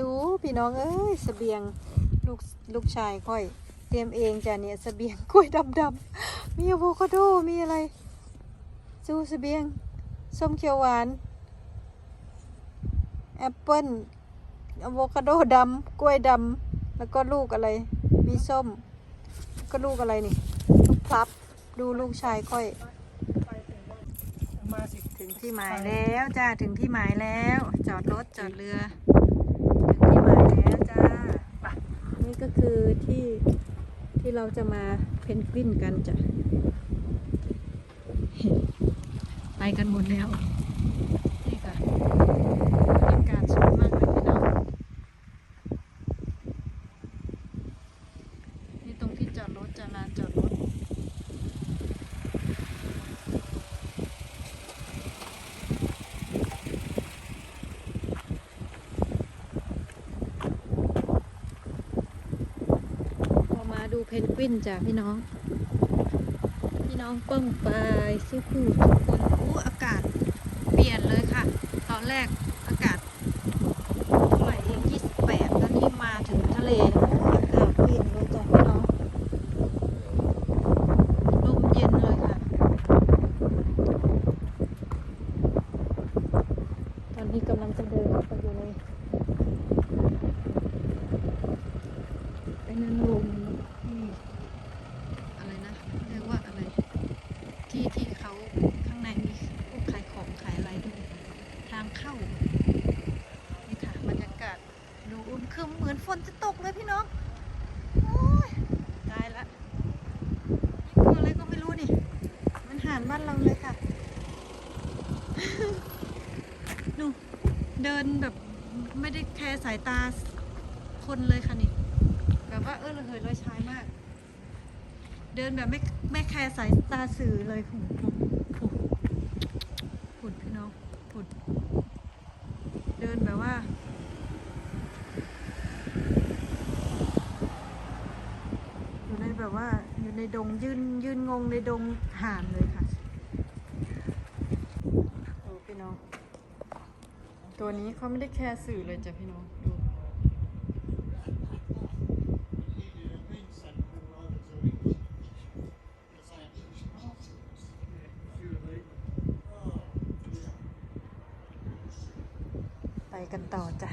ดูพี่น้องเอ้ยสเสบียงลูกลูกชายค่อย เตรียมเองจ้ะเนี่ยสเสบียงกล้วยดำๆมีอะโวคาโดมีอะไรสู้เสบียงส้มเขียวหวานแอปเปิ้ลอะโวคาโดดำกล้วยดำแล้วก็ลูกอะไร มีส้ม ก็ลูกอะไรนี่ ลูกพลับดูลูกชายค่อย มาสิ ถึงที่หมายแล้วจ้าถึงที่หมายแล้ว จอดรถจอดเรือ ถึงที่หมายแล้วจ้าไปนี่ก็คือที่ ที่เราจะมาเพนกวินกันจ้ะไปกันหมดแล้วนี่ค่ะบรรยากาศสวยมากเลยพี่น้องนี่ตรงที่จอดรถจะลานจอดรถ เรามาดูเพนกวินจ้ะพี่น้อง พี่น้องเป้งปายสู้คู่ทุกคนอู้อากาศเปลี่ยนเลยค่ะ ตอนแรกอากาศเท่าไหร่เอง28ตอนนี้มาถึงทะเลอากาศเปลี่ยนเลยจ้ะพี่น้องลมเย็นเลยค่ะ ตอนนี้กำลังจะเดินเข้าไปอยู่ในไอ้นั่นลมอืมอะไรนะ เรียกว่าอะไร ที่ที่เขาข้างในมีพวกขายของขายอะไรด้วย ทางเข้า นี่ค่ะบรรยากาศดูอึมครึม เหมือนฝนจะตกเลยพี่น้องโอ้ยตายละนี่คืออะไรก็ไม่รู้นี่ มันห่านบ้านเราเลยค่ะดูเดินแบบไม่ได้แคร์สายตาคนเลยค่ะนี่แบบว่าเออระเหยลอยชายมาก เดินแบบไม่ไม่แคร์สายตาสื่อเลยผุดผุดผุดพี่น้องผุด เดินแบบว่า อยู่ในแบบว่า อยู่ในดงยืนยืนงงในดงห่านเลยค่ะโอ้พี่น้อง ตัวนี้เขาไม่ได้แคร์สื่อเลยจ้ะพี่น้องดูไปกันต่อจ้ะ